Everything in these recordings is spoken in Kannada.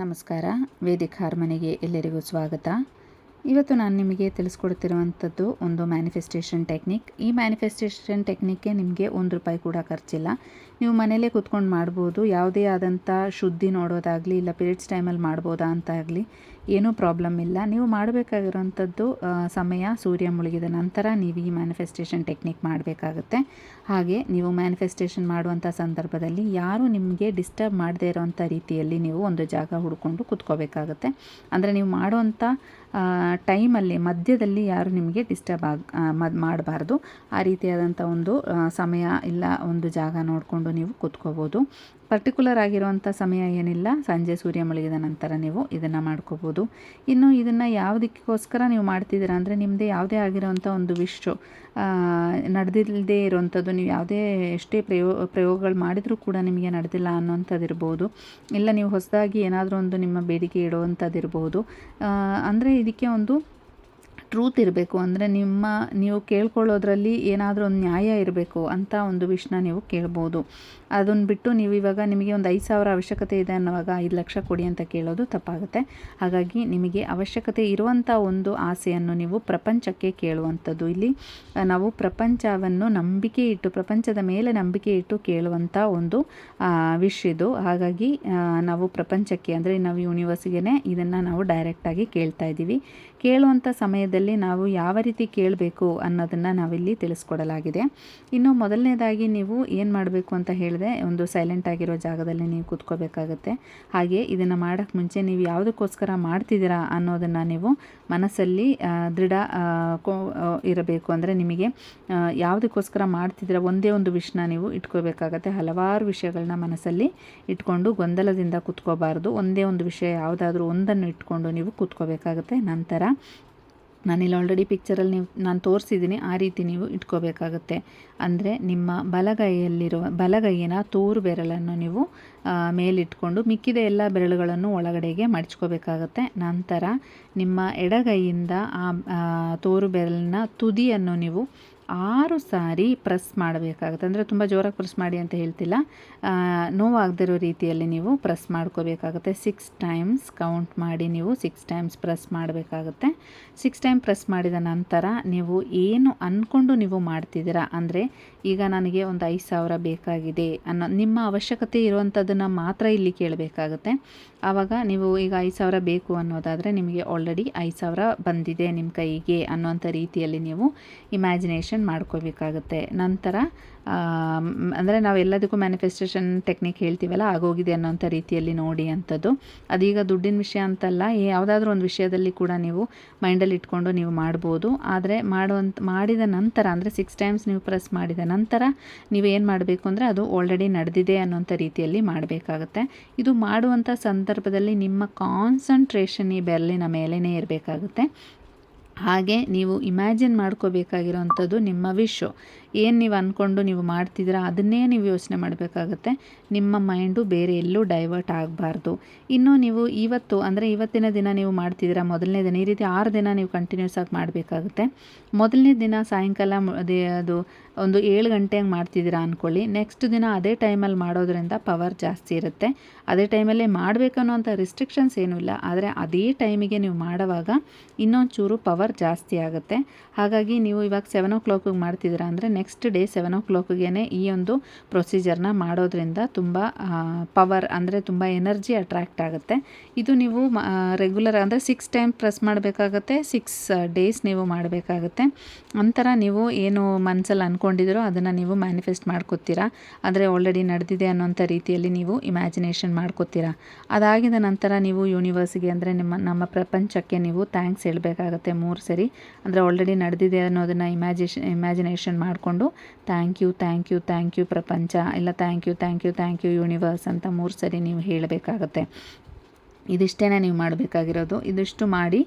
ನಮಸ್ಕಾರ. ವೇದಿಕ್ ಹಾರ್ಮನಿಗೆ ಎಲ್ಲರಿಗೂ ಸ್ವಾಗತ. ಇವತ್ತು ನಾನು ನಿಮಗೆ ತಿಳಿಸ್ಕೊಡ್ತಿರುವಂಥದ್ದು ಒಂದು ಮ್ಯಾನಿಫೆಸ್ಟೇಷನ್ ಟೆಕ್ನಿಕ್ ಈ ಮ್ಯಾನಿಫೆಸ್ಟೇಷನ್ ಟೆಕ್ನಿಕ್ಗೆ ನಿಮಗೆ ಒಂದು ರೂಪಾಯಿ ಕೂಡ ಖರ್ಚಿಲ್ಲ. ನೀವು ಮನೇಲೇ ಕೂತ್ಕೊಂಡು ಮಾಡ್ಬೋದು. ಯಾವುದೇ ಆದಂಥ ಶುದ್ಧಿ ನೋಡೋದಾಗಲಿ, ಇಲ್ಲ ಪೀರಿಯಡ್ಸ್ ಟೈಮಲ್ಲಿ ಮಾಡ್ಬೋದಾ ಅಂತ ಆಗಲಿ ಏನೂ ಪ್ರಾಬ್ಲಮ್ ಇಲ್ಲ. ನೀವು ಮಾಡಬೇಕಾಗಿರೋಂಥದ್ದು ಸಮಯ ಸೂರ್ಯ ಮುಳುಗಿದ ನಂತರ ನೀವು ಈ ಮ್ಯಾನಿಫೆಸ್ಟೇಷನ್ ಟೆಕ್ನಿಕ್ ಮಾಡಬೇಕಾಗುತ್ತೆ. ಹಾಗೆ ನೀವು ಮ್ಯಾನಿಫೆಸ್ಟೇಷನ್ ಮಾಡುವಂಥ ಸಂದರ್ಭದಲ್ಲಿ ಯಾರು ನಿಮಗೆ ಡಿಸ್ಟರ್ಬ್ ಮಾಡದೇ ಇರೋವಂಥ ರೀತಿಯಲ್ಲಿ ನೀವು ಒಂದು ಜಾಗ ಹುಡ್ಕೊಂಡು ಕೂತ್ಕೋಬೇಕಾಗುತ್ತೆ. ಅಂದರೆ ನೀವು ಮಾಡುವಂಥ ಟೈಮಲ್ಲಿ ಮಧ್ಯದಲ್ಲಿ ಯಾರು ನಿಮಗೆ ಡಿಸ್ಟರ್ಬ್ ಆಗ ಮಾಡಬಾರ್ದು. ಆ ರೀತಿಯಾದಂಥ ಒಂದು ಸಮಯ ಇಲ್ಲ, ಒಂದು ಜಾಗ ನೋಡಿಕೊಂಡು ನೀವು ಕೂತ್ಕೋಬೋದು. ಪರ್ಟಿಕ್ಯುಲರ್ ಆಗಿರುವಂಥ ಸಮಯ ಏನಿಲ್ಲ. ಸಂಜೆ ಸೂರ್ಯ ಮುಳುಗಿದ ನಂತರ ನೀವು ಇದನ್ನು ಮಾಡ್ಕೋಬೋದು. ಇನ್ನು ಇದನ್ನು ಯಾವುದಕ್ಕೋಸ್ಕರ ನೀವು ಮಾಡ್ತಿದ್ದೀರಾ ಅಂದರೆ ನಿಮ್ಮದೇ ಯಾವುದೇ ಆಗಿರುವಂಥ ಒಂದು ವಿಶ್ವ ನಡೆದಿಲ್ಲದೇ ಇರುವಂಥದ್ದು ನೀವು ಯಾವುದೇ ಎಷ್ಟೇ ಪ್ರಯೋ, ಪ್ರಯೋಗಗಳು ಮಾಡಿದರೂ ಕೂಡ ನಿಮಗೆ ನಡೆದಿಲ್ಲ ಅನ್ನೋಂಥದ್ದು ಇರ್ಬೋದು ಇಲ್ಲ ನೀವು ಹೊಸದಾಗಿ ಏನಾದರೂ ಒಂದು ನಿಮ್ಮ ಬೇಡಿಕೆ ಇಡುವಂಥದ್ದು ಇರ್ಬೋದು ಅಂದರೆ ಇದಕ್ಕೆ ಒಂದು ಟ್ರೂತ್ ಇರಬೇಕು. ಅಂದರೆ ನಿಮ್ಮ, ನೀವು ಕೇಳ್ಕೊಳ್ಳೋದ್ರಲ್ಲಿ ಏನಾದರೂ ಒಂದು ನ್ಯಾಯ ಇರಬೇಕು ಅಂತ ಒಂದು ವಿಷ್ಣ ನೀವು ಕೇಳ್ಬೋದು. ಅದನ್ನು ಬಿಟ್ಟು ನೀವು ಇವಾಗ ನಿಮಗೆ ಒಂದು ಐದು ಸಾವಿರ ಅವಶ್ಯಕತೆ ಇದೆ ಅನ್ನೋವಾಗ ಐದು ಲಕ್ಷ ಕೊಡಿ ಅಂತ ಕೇಳೋದು ತಪ್ಪಾಗುತ್ತೆ. ಹಾಗಾಗಿ ನಿಮಗೆ ಅವಶ್ಯಕತೆ ಇರುವಂಥ ಒಂದು ಆಸೆಯನ್ನು ನೀವು ಪ್ರಪಂಚಕ್ಕೆ ಕೇಳುವಂಥದ್ದು ಇಲ್ಲಿ. ನಾವು ಪ್ರಪಂಚವನ್ನು ನಂಬಿಕೆ ಇಟ್ಟು, ಪ್ರಪಂಚದ ಮೇಲೆ ನಂಬಿಕೆ ಇಟ್ಟು ಕೇಳುವಂಥ ಒಂದು ವಿಶ್ ಇದು. ಹಾಗಾಗಿ ನಾವು ಪ್ರಪಂಚಕ್ಕೆ, ಅಂದರೆ ನಾವು ಯೂನಿವರ್ಸಿಗೆ ಇದನ್ನು ನಾವು ಡೈರೆಕ್ಟಾಗಿ ಕೇಳ್ತಾ ಇದ್ದೀವಿ. ಕೇಳುವಂಥ ಸಮಯದಲ್ಲಿ ನಾವು ಯಾವ ರೀತಿ ಕೇಳಬೇಕು ಅನ್ನೋದನ್ನು ನಾವಿಲ್ಲಿ ತಿಳಿಸ್ಕೊಡಲಾಗಿದೆ. ಇನ್ನು ಮೊದಲನೇದಾಗಿ ನೀವು ಏನು ಮಾಡಬೇಕು ಅಂತ ಹೇಳಿದೆ ಒಂದು ಸೈಲೆಂಟ್ ಆಗಿರೋ ಜಾಗದಲ್ಲಿ ನೀವು ಕೂತ್ಕೋಬೇಕಾಗತ್ತೆ. ಹಾಗೆ ಇದನ್ನು ಮಾಡೋಕ್ಕೆ ಮುಂಚೆ ನೀವು ಯಾವುದಕ್ಕೋಸ್ಕರ ಮಾಡ್ತಿದ್ದೀರಾ ಅನ್ನೋದನ್ನು ನೀವು ಮನಸ್ಸಲ್ಲಿ ದೃಢ ಇರಬೇಕು. ಅಂದರೆ ನಿಮಗೆ ಯಾವುದಕ್ಕೋಸ್ಕರ ಮಾಡ್ತಿದ್ದೀರಾ ಒಂದೇ ಒಂದು ವಿಷಯನ ನೀವು ಇಟ್ಕೋಬೇಕಾಗತ್ತೆ. ಹಲವಾರು ವಿಷಯಗಳನ್ನ ಮನಸ್ಸಲ್ಲಿ ಇಟ್ಕೊಂಡು ಗೊಂದಲದಿಂದ ಕೂತ್ಕೋಬಾರ್ದು. ಒಂದೇ ಒಂದು ವಿಷಯ ಯಾವುದಾದ್ರೂ ಒಂದನ್ನು ಇಟ್ಕೊಂಡು ನೀವು ಕೂತ್ಕೋಬೇಕಾಗತ್ತೆ. ನಂತರ ನಾನಿಲ್ಲಿ ಆಲ್ರೆಡಿ ಪಿಕ್ಚರಲ್ಲಿ ನೀವು ನಾನು ತೋರಿಸಿದ್ದೀನಿ ಆ ರೀತಿ ನೀವು ಇಟ್ಕೋಬೇಕಾಗುತ್ತೆ. ಅಂದರೆ ನಿಮ್ಮ ಬಲಗೈಯಲ್ಲಿರುವ ಬಲಗೈಯಿನ ತೋರು ಬೆರಳನ್ನು ನೀವು ಮೇಲಿಟ್ಕೊಂಡು ಮಿಕ್ಕಿದ ಎಲ್ಲ ಬೆರಳುಗಳನ್ನು ಒಳಗಡೆಗೆ ಮಡಚ್ಕೋಬೇಕಾಗತ್ತೆ. ನಂತರ ನಿಮ್ಮ ಎಡಗೈಯಿಂದ ಆ, ತೋರು ಬೆರಳಿನ ತುದಿಯನ್ನು ನೀವು ಆರು ಸಾರಿ ಪ್ರೆಸ್ ಮಾಡಬೇಕಾಗುತ್ತೆ. ಅಂದರೆ ತುಂಬ ಜೋರಾಗಿ ಪ್ರೆಸ್ ಮಾಡಿ ಅಂತ ಹೇಳ್ತಿಲ್ಲ. ನೋವಾಗದಿರೋ ರೀತಿಯಲ್ಲಿ ನೀವು ಪ್ರೆಸ್ ಮಾಡ್ಕೋಬೇಕಾಗುತ್ತೆ. ಸಿಕ್ಸ್ ಟೈಮ್ಸ್ ಕೌಂಟ್ ಮಾಡಿ ನೀವು ಸಿಕ್ಸ್ ಟೈಮ್ಸ್ ಪ್ರೆಸ್ ಮಾಡಬೇಕಾಗುತ್ತೆ. ಸಿಕ್ಸ್ ಟೈಮ್ ಪ್ರೆಸ್ ಮಾಡಿದ ನಂತರ ನೀವು ಏನು ಅಂದ್ಕೊಂಡು ನೀವು ಮಾಡ್ತಿದ್ದೀರಾ? ಅಂದರೆ ಈಗ ನನಗೆ ಒಂದು ಐದು ಸಾವಿರ ಬೇಕಾಗಿದೆ ಅನ್ನೋ ನಿಮ್ಮ ಅವಶ್ಯಕತೆ ಇರುವಂಥದ್ದನ್ನು ಮಾತ್ರ ಇಲ್ಲಿ ಕೇಳಬೇಕಾಗುತ್ತೆ. ಆವಾಗ ನೀವು ಈಗ ಐದು ಸಾವಿರ ಬೇಕು ಅನ್ನೋದಾದರೆ ನಿಮಗೆ ಆಲ್ರೆಡಿ ಐದು ಸಾವಿರ ಬಂದಿದೆ ನಿಮ್ಮ ಕೈಗೆ ಅನ್ನೋಂಥ ರೀತಿಯಲ್ಲಿ ನೀವು ಇಮ್ಯಾಜಿನೇಷನ್ ಮಾಡ್ಕೋಬೇಕಾಗುತ್ತೆ. ನಂತರ ಅಂದರೆ ನಾವು ಎಲ್ಲದಕ್ಕೂ ಮ್ಯಾನಿಫೆಸ್ಟೇಷನ್ ಟೆಕ್ನಿಕ್ ಹೇಳ್ತೀವಲ್ಲ, ಆಗೋಗಿದೆ ಅನ್ನೋಂಥ ರೀತಿಯಲ್ಲಿ ನೋಡಿ ಅಂಥದ್ದು. ಅದೀಗ ದುಡ್ಡಿನ ವಿಷಯ ಅಂತಲ್ಲ ಯಾವುದಾದ್ರೂ ಒಂದು ವಿಷಯದಲ್ಲಿ ಕೂಡ ನೀವು ಮೈಂಡಲ್ಲಿ ಇಟ್ಕೊಂಡು ನೀವು ಮಾಡ್ಬೋದು. ಆದರೆ ಮಾಡುವಂಥ ಮಾಡಿದ ನಂತರ, ಅಂದರೆ ಸಿಕ್ಸ್ ಟೈಮ್ಸ್ ನೀವು ಪ್ರೆಸ್ ಮಾಡಿದ ನಂತರ ನೀವು ಏನು ಮಾಡಬೇಕು ಅಂದರೆ ಅದು ಆಲ್ರೆಡಿ ನಡೆದಿದೆ ಅನ್ನೋಂಥ ರೀತಿಯಲ್ಲಿ ಮಾಡಬೇಕಾಗುತ್ತೆ. ಇದು ಮಾಡುವಂಥ ಸಂದರ್ಭದಲ್ಲಿ ನಿಮ್ಮ ಕಾನ್ಸಂಟ್ರೇಷನ್ ಈ ಬೆರಳಿನ ಮೇಲೇ ಇರಬೇಕಾಗುತ್ತೆ. ಹಾಗೆ ನೀವು ಇಮ್ಯಾಜಿನ್ ಮಾಡ್ಕೋಬೇಕಾಗಿರೋವಂಥದ್ದು ನಿಮ್ಮ ವಿಶ್ ಏನು ನೀವು ಅಂದ್ಕೊಂಡು ನೀವು ಮಾಡ್ತಿದ್ದೀರಾ ಅದನ್ನೇ ನೀವು ಯೋಚನೆ ಮಾಡಬೇಕಾಗತ್ತೆ. ನಿಮ್ಮ ಮೈಂಡು ಬೇರೆ ಎಲ್ಲೂ ಡೈವರ್ಟ್ ಆಗಬಾರ್ದು. ಇನ್ನು ನೀವು ಇವತ್ತು, ಅಂದರೆ ಇವತ್ತಿನ ದಿನ ನೀವು ಮಾಡ್ತಿದ್ದೀರಾ, ಮೊದಲನೇ ದಿನ, ಈ ರೀತಿ ಆರು ದಿನ ನೀವು ಕಂಟಿನ್ಯೂಸ್ ಆಗಿ ಮಾಡಬೇಕಾಗುತ್ತೆ. ಮೊದಲನೇ ದಿನ ಸಾಯಂಕಾಲ ಅದೇ ಒಂದು ಏಳು ಗಂಟೆಗೆ ಮಾಡ್ತಿದ್ದೀರಾ ಅಂದ್ಕೊಳ್ಳಿ ನೆಕ್ಸ್ಟ್ ದಿನ ಅದೇ ಟೈಮಲ್ಲಿ ಮಾಡೋದ್ರಿಂದ ಪವರ್ ಜಾಸ್ತಿ ಇರುತ್ತೆ. ಅದೇ ಟೈಮಲ್ಲೇ ಮಾಡಬೇಕನ್ನೋಂಥ ರಿಸ್ಟ್ರಿಕ್ಷನ್ಸ್ ಏನೂ ಇಲ್ಲ. ಆದರೆ ಅದೇ ಟೈಮಿಗೆ ನೀವು ಮಾಡುವಾಗ ಇನ್ನೊಂದು ಚೂರು ಪವರ್ ಜಾಸ್ತಿ ಆಗುತ್ತೆ. ಹಾಗಾಗಿ ನೀವು ಇವಾಗ ಸೆವೆನ್ ಓ ಕ್ಲಾಕಿಗೆ ಮಾಡ್ತಿದ್ದೀರಾ ಅಂದರೆ ನೆಕ್ಸ್ಟ್ ಡೇ ಸೆವೆನ್ ಓ ಕ್ಲಾಕಿಗೆ ಈ ಒಂದು ಪ್ರೊಸೀಜರ್ನ ಮಾಡೋದ್ರಿಂದ ತುಂಬ ಪವರ್ ಅಂದರೆ ತುಂಬ ಎನರ್ಜಿ ಅಟ್ರ್ಯಾಕ್ಟ್ ಆಗುತ್ತೆ. ಇದು ನೀವು ರೆಗ್ಯುಲರ್ ಅಂದರೆ ಸಿಕ್ಸ್ ಟೈಮ್ ಪ್ರೆಸ್ ಮಾಡಬೇಕಾಗತ್ತೆ ಸಿಕ್ಸ್ ಡೇಸ್ ನೀವು ಮಾಡಬೇಕಾಗತ್ತೆ. ನಂತರ ನೀವು ಏನು ಮನಸ್ಸಲ್ಲಿ ಅಂದ್ಕೊಂಡಿದ್ದೀರೋ ಅದನ್ನು ನೀವು ಮ್ಯಾನಿಫೆಸ್ಟ್ ಮಾಡ್ಕೊತೀರಾ. ಅಂದರೆ ಆಲ್ರೆಡಿ ನಡೆದಿದೆ ಅನ್ನೋಂಥ ರೀತಿಯಲ್ಲಿ ನೀವು ಇಮ್ಯಾಜಿನೇಷನ್ ಮಾಡ್ಕೋತೀರಾ. ಅದಾಗಿದ ನಂತರ ನೀವು ಯೂನಿವರ್ಸಿಗೆ ಅಂದರೆ ನಿಮ್ಮ, ನಮ್ಮ ಪ್ರಪಂಚಕ್ಕೆ ನೀವು ಥ್ಯಾಂಕ್ಸ್ ಹೇಳಬೇಕಾಗತ್ತೆ ಮೂರು ಸರಿ. ಅಂದರೆ ಆಲ್ರೆಡಿ ನಡೆದಿದೆ ಅನ್ನೋದನ್ನು ಇಮ್ಯಾಜಿಷನ್ ಇಮ್ಯಾಜಿನೇಷನ್ ಮಾಡಿಕೊಂಡು thank you thank you thank you ಪ್ರಪಂಚ. ಇಲ್ಲ thank you thank you thank you universe ಅಂತ ಮೂರು ಸರಿ ನೀವು ಹೇಳಬೇಕಾಗತ್ತೆ. ಇದಿಷ್ಟೇ ನೀವು ಮಾಡಬೇಕಾಗಿರೋದು. ಇದಿಷ್ಟು ಮಾಡಿ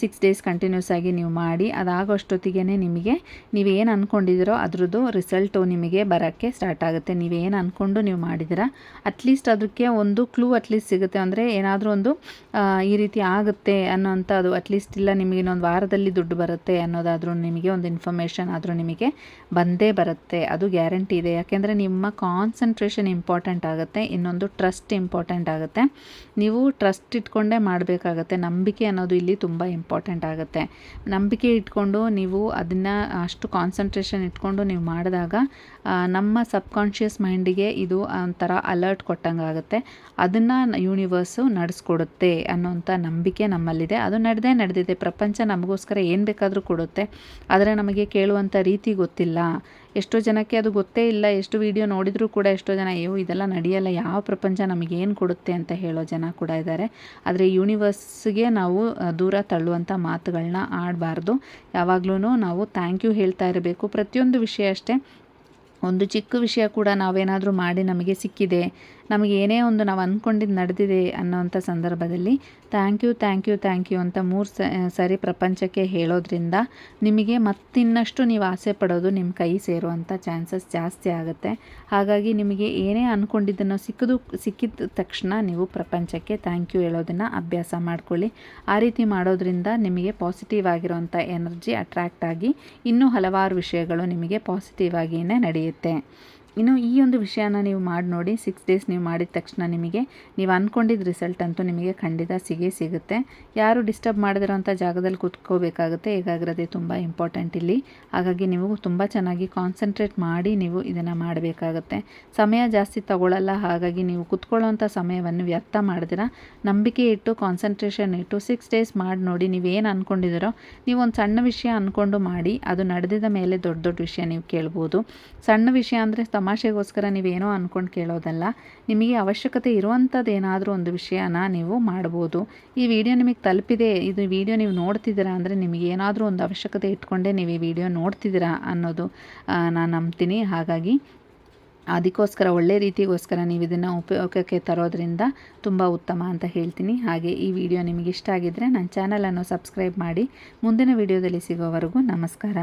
ಸಿಕ್ಸ್ ಡೇಸ್ ಕಂಟಿನ್ಯೂಸ್ ಆಗಿ ನೀವು ಮಾಡಿ ಅದಾಗೋಷ್ಟೊತ್ತಿಗೆ ನಿಮಗೆ ನೀವೇನು ಅಂದ್ಕೊಂಡಿದ್ದೀರೋ ಅದ್ರದ್ದು ರಿಸಲ್ಟು ನಿಮಗೆ ಬರೋಕ್ಕೆ ಸ್ಟಾರ್ಟ್ ಆಗುತ್ತೆ. ನೀವೇನು ಅಂದ್ಕೊಂಡು ನೀವು ಮಾಡಿದ್ದೀರಾ ಅಟ್ಲೀಸ್ಟ್ ಅದಕ್ಕೆ ಒಂದು ಕ್ಲೂ ಅಟ್ಲೀಸ್ಟ್ ಸಿಗುತ್ತೆ. ಅಂದರೆ ಏನಾದರೂ ಒಂದು ಈ ರೀತಿ ಆಗುತ್ತೆ ಅನ್ನೋಂಥದ್ದು ಅಟ್ಲೀಸ್ಟ್ ಇಲ್ಲ, ನಿಮಗೆ ಇನ್ನೊಂದು ವಾರದಲ್ಲಿ ದುಡ್ಡು ಬರುತ್ತೆ ಅನ್ನೋದಾದರೂ ನಿಮಗೆ ಒಂದು ಇನ್ಫಾರ್ಮೇಷನ್ ಆದರೂ ನಿಮಗೆ ಬಂದೇ ಬರುತ್ತೆ. ಅದು ಗ್ಯಾರಂಟಿ ಇದೆ. ಯಾಕೆಂದರೆ ನಿಮ್ಮ ಕಾನ್ಸಂಟ್ರೇಷನ್ ಇಂಪಾರ್ಟೆಂಟ್ ಆಗುತ್ತೆ, ಇನ್ನೊಂದು ಟ್ರಸ್ಟ್ ಇಂಪಾರ್ಟೆಂಟ್ ಆಗುತ್ತೆ. ನೀವು ಟ್ರಸ್ಟ್ ಇಟ್ಕೊಂಡೇ ಮಾಡಬೇಕಾಗತ್ತೆ. ನಂಬಿಕೆ ಅನ್ನೋದು ಇಲ್ಲಿ ತುಂಬ ಇಂಪಾರ್ಟೆಂಟ್ ಆಗುತ್ತೆ. ನಂಬಿಕೆ ಇಟ್ಕೊಂಡು ನೀವು ಅದನ್ನು ಅಷ್ಟು ಕಾನ್ಸಂಟ್ರೇಷನ್ ಇಟ್ಕೊಂಡು ನೀವು ಮಾಡಿದಾಗ ನಮ್ಮ ಸಬ್ಕಾನ್ಷಿಯಸ್ ಮೈಂಡಿಗೆ ಇದು ಒಂಥರ ಅಲರ್ಟ್ ಕೊಟ್ಟಂಗೆ ಆಗುತ್ತೆ ಅದನ್ನು ಯೂನಿವರ್ಸು ನಡೆಸ್ಕೊಡುತ್ತೆ ಅನ್ನೋಂಥ ನಂಬಿಕೆ ನಮ್ಮಲ್ಲಿದೆ. ಅದು ನಡೆದೇ ನಡೆದಿದೆ. ಪ್ರಪಂಚ ನಮಗೋಸ್ಕರ ಏನು ಬೇಕಾದರೂ ಕೊಡುತ್ತೆ. ಆದರೆ ನಮಗೆ ಕೇಳುವಂಥ ರೀತಿ ಗೊತ್ತಿಲ್ಲ. ಎಷ್ಟೋ ಜನಕ್ಕೆ ಅದು ಗೊತ್ತೇ ಇಲ್ಲ, ಎಷ್ಟು ವಿಡಿಯೋ ನೋಡಿದರೂ ಕೂಡ ಎಷ್ಟೋ ಜನ, ಅಯ್ಯೋ, ಇದೆಲ್ಲ ನಡೆಯಲ್ಲ, ಯಾವ ಪ್ರಪಂಚ ನಮಗೇನು ಕೊಡುತ್ತೆ? ಅಂತ ಹೇಳೋ ಜನ ಕೂಡ ಇದ್ದಾರೆ. ಆದರೆ ಯೂನಿವರ್ಸ್ಗೆ ನಾವು ದೂರ ತಳ್ಳುವಂಥ ಮಾತುಗಳನ್ನ ಆಡಬಾರ್ದು. ಯಾವಾಗಲೂ ನಾವು ಥ್ಯಾಂಕ್ ಯು ಹೇಳ್ತಾ ಇರಬೇಕು. ಪ್ರತಿಯೊಂದು ವಿಷಯ ಅಷ್ಟೇ. ಒಂದು ಚಿಕ್ಕ ವಿಷಯ ಕೂಡ ನಾವೇನಾದರೂ ಮಾಡಿ ನಮಗೆ ಸಿಕ್ಕಿದೆ ನಮಗೆ ಏನೇ ಒಂದು ನಾವು ಅಂದ್ಕೊಂಡಿದ್ದು ನಡೆದಿದೆ ಅನ್ನೋವಂಥ ಸಂದರ್ಭದಲ್ಲಿ thank you thank you thank you ಅಂತ ಮೂರು ಸರಿ ಪ್ರಪಂಚಕ್ಕೆ ಹೇಳೋದ್ರಿಂದ ನಿಮಗೆ ಮತ್ತಿನ್ನಷ್ಟು ನೀವು ಆಸೆ ಪಡೋದು ನಿಮ್ಮ ಕೈ ಸೇರುವಂಥ ಚಾನ್ಸಸ್ ಜಾಸ್ತಿ ಆಗುತ್ತೆ. ಹಾಗಾಗಿ ನಿಮಗೆ ಏನೇ ಅಂದ್ಕೊಂಡಿದ್ದನ್ನು ಸಿಕ್ಕಿದು, ಸಿಕ್ಕಿದ ತಕ್ಷಣ ನೀವು ಪ್ರಪಂಚಕ್ಕೆ ಥ್ಯಾಂಕ್ ಯು ಹೇಳೋದನ್ನು ಅಭ್ಯಾಸ ಮಾಡ್ಕೊಳ್ಳಿ. ಆ ರೀತಿ ಮಾಡೋದ್ರಿಂದ ನಿಮಗೆ ಪಾಸಿಟಿವ್ ಆಗಿರೋವಂಥ ಎನರ್ಜಿ ಅಟ್ರ್ಯಾಕ್ಟ್ ಆಗಿ ಇನ್ನೂ ಹಲವಾರು ವಿಷಯಗಳು ನಿಮಗೆ ಪಾಸಿಟಿವ್ ಆಗಿಯೇ ನಡೆಯುತ್ತೆ. ಇನ್ನು ಈ ಒಂದು ವಿಷಯನ ನೀವು ಮಾಡಿ ನೋಡಿ ಸಿಕ್ಸ್ ಡೇಸ್ ನೀವು ಮಾಡಿದ ತಕ್ಷಣ ನಿಮಗೆ, ನೀವು ಅಂದ್ಕೊಂಡಿದ್ದ ರಿಸಲ್ಟ್ ಅಂತೂ ನಿಮಗೆ ಖಂಡಿತ ಸಿಗೇ ಸಿಗುತ್ತೆ. ಯಾರು ಡಿಸ್ಟರ್ಬ್ ಮಾಡದಿರೋಂಥ ಜಾಗದಲ್ಲಿ ಕೂತ್ಕೋಬೇಕಾಗುತ್ತೆ ಏಕಾಗ್ರತೆ ತುಂಬ ಇಂಪಾರ್ಟೆಂಟ್ ಇಲ್ಲಿ. ಹಾಗಾಗಿ ನೀವು ತುಂಬ ಚೆನ್ನಾಗಿ ಕಾನ್ಸಂಟ್ರೇಟ್ ಮಾಡಿ ನೀವು ಇದನ್ನು ಮಾಡಬೇಕಾಗುತ್ತೆ. ಸಮಯ ಜಾಸ್ತಿ ತಗೊಳ್ಳಲ್ಲ ಹಾಗಾಗಿ ನೀವು ಕುತ್ಕೊಳ್ಳೋಂಥ ಸಮಯವನ್ನು ವ್ಯರ್ಥ ಮಾಡಿದಿರ. ನಂಬಿಕೆ ಇಟ್ಟು ಕಾನ್ಸಂಟ್ರೇಷನ್ ಇಟ್ಟು ಸಿಕ್ಸ್ ಡೇಸ್ ಮಾಡಿ ನೋಡಿ ನೀವೇನು ಅಂದ್ಕೊಂಡಿದ್ದೀರೋ ನೀವು ಒಂದು ಸಣ್ಣ ವಿಷಯ ಅಂದ್ಕೊಂಡು ಮಾಡಿ, ಅದು ನಡೆದಿದ ಮೇಲೆ ದೊಡ್ಡ ದೊಡ್ಡ ವಿಷಯ ನೀವು ಕೇಳ್ಬೋದು. ಸಣ್ಣ ವಿಷಯ ಅಂದರೆ ತಮಾಷೆಗೋಸ್ಕರ ನೀವೇನೋ ಅಂದ್ಕೊಂಡು ಕೇಳೋದಲ್ಲ, ನಿಮಗೆ ಅವಶ್ಯಕತೆ ಇರುವಂಥದ್ದು ಏನಾದರೂ ಒಂದು ವಿಷಯನ ನೀವು ಮಾಡ್ಬೋದು. ಈ ವಿಡಿಯೋ ನಿಮಗೆ ತಲುಪಿದೆ, ಇದು ವಿಡಿಯೋ ನೀವು ನೋಡ್ತಿದ್ದೀರಾ ಅಂದರೆ ನಿಮಗೆ ಏನಾದರೂ ಒಂದು ಅವಶ್ಯಕತೆ ಇಟ್ಕೊಂಡೇ ನೀವು ಈ ವಿಡಿಯೋ ನೋಡ್ತಿದ್ದೀರಾ ಅನ್ನೋದು ನಾನು ನಂಬ್ತೀನಿ. ಹಾಗಾಗಿ, ಅದಕ್ಕೋಸ್ಕರ, ಒಳ್ಳೆ ರೀತಿಗೋಸ್ಕರ ನೀವು ಇದನ್ನು ಉಪಯೋಗಕ್ಕೆ ತರೋದ್ರಿಂದ ತುಂಬ ಉತ್ತಮ ಅಂತ ಹೇಳ್ತೀನಿ. ಹಾಗೆ ಈ ವಿಡಿಯೋ ನಿಮಗೆ ಇಷ್ಟ ಆಗಿದ್ದರೆ ನನ್ನ ಚಾನಲನ್ನು ಸಬ್ಸ್ಕ್ರೈಬ್ ಮಾಡಿ. ಮುಂದಿನ ವಿಡಿಯೋದಲ್ಲಿ ಸಿಗೋವರೆಗೂ ನಮಸ್ಕಾರ.